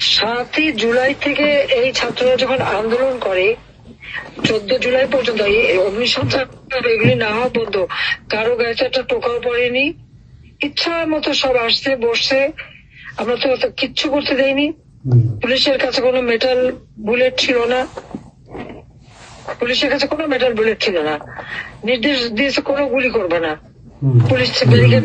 সাতই জুলাই থেকে এই ছাত্ররা যখন আন্দোলন করে চোদ্দ জুলাই পর্যন্ত এগুলি না হওয়া পর্যন্ত কারও গায়ে একটা টোকাও পড়েনি। ইচ্ছা মতো সব আসছে বসছে। আমরা তো অত কিচ্ছু করতে দেয়নি পুলিশের কাছে কোনো মেটাল বুলেট ছিল না। পুলিশের কাছে কোনো মেটাল বুলেট ছিল না। নির্দেশ দিয়েছে কোনো গুলি করবে না। পুলিশ ব্যারিকেড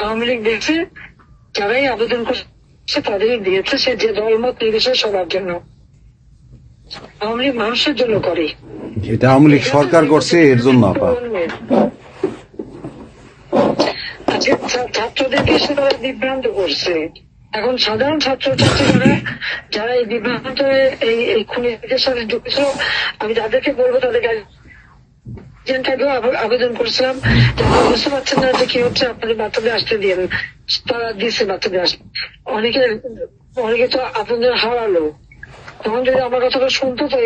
আওয়ামী লীগ দেখছে যারাই আবেদন করছে তাদেরই দিয়েছে সে যে দল মত নির্বিশেষে সবার জন্য। আওয়ামী লীগ মানুষের জন্য করে। এটা আওয়ামী লীগ সরকার করছে এর জন্য আপা আজকে ছা- ছাত্রদেরকে সে তারা বিভ্রান্ত করছে। এখন সাধারণ ছাত্র ছাত্রীরা যারা এই বিভ্রান্ত এই এই খুনিদের সাথে যুক্ত আমি তাদেরকে বলব তাদের গাড়ি আবেদন করছিলাম বুঝতে পারছেন না যে কি হচ্ছে, আপনাদের বাথরুমে আসতে দিয়ে তারা দিচ্ছে বাথরুমে আসতে অনেকে অনেকে তো আপনাদের হারালো। তখন যদি আমার কথাটা শুনতো তো